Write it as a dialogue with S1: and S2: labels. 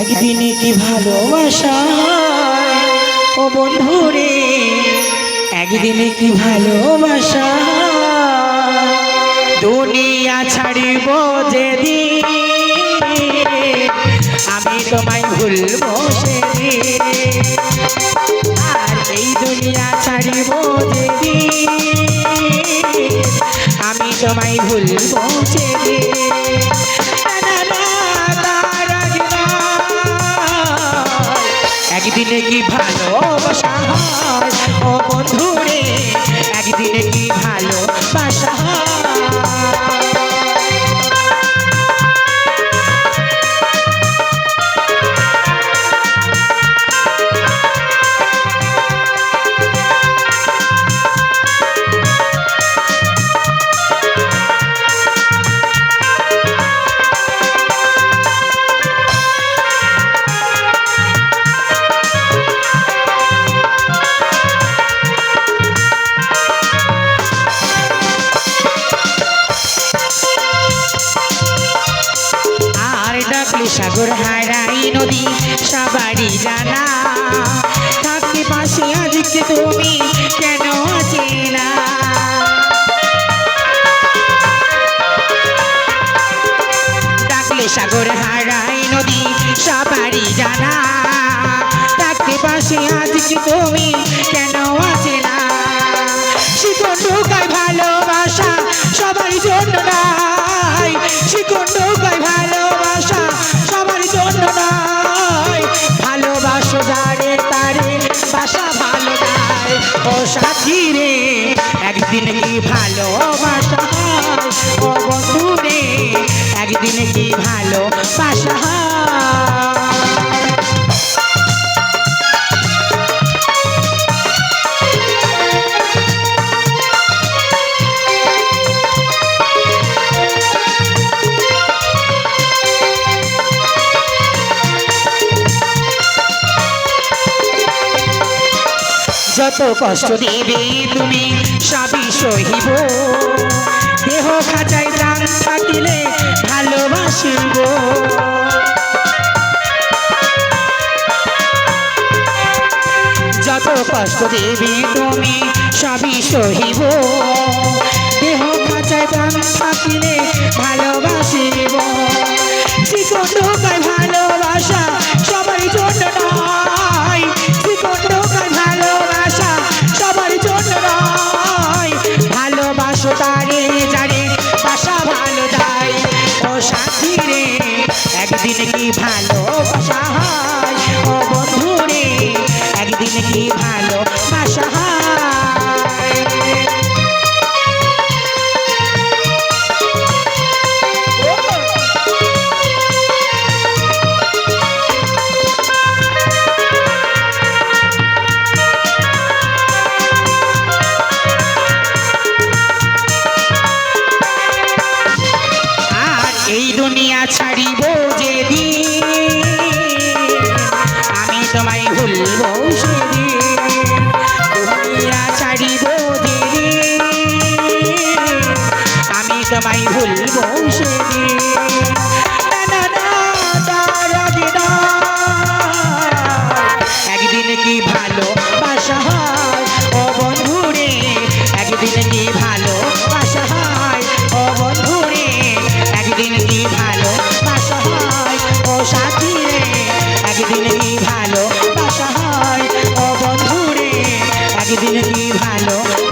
S1: একদিনে কি ভালোবাসা? ও বন্ধু রে, একদিনে কি ভালোবাসা? দুনিয়া ছাড়িব যেদিন। আমি তোমায় ভুলবো সেদিন। আর এই দুনিয়া ছাড়িব যেদিন। তোমায় ভুল পৌঁছে একদিনে কি ভালোবাসা হারাই নদী, সবারই জানা। থাকতে পাশে আজকে তুমি কেন আছে না? সাগর হারাই নদী, সবারই জানা। থাকতে পাশে আজকে তুমি কেন একদিন যত কষ্ট দেবে তুমি সবই সহিব। দেহ খাঁচায় প্রাণ থাকিলে ভালোবাসিব। যত কষ্ট দেবে তুমি সবই সহিব। দেহ খাঁচায় প্রাণ থাকিলে ভালোবাসিব। চিকন ঢোকায় একদিন তোমায় ভুলবো সেদিন। কি ভালো?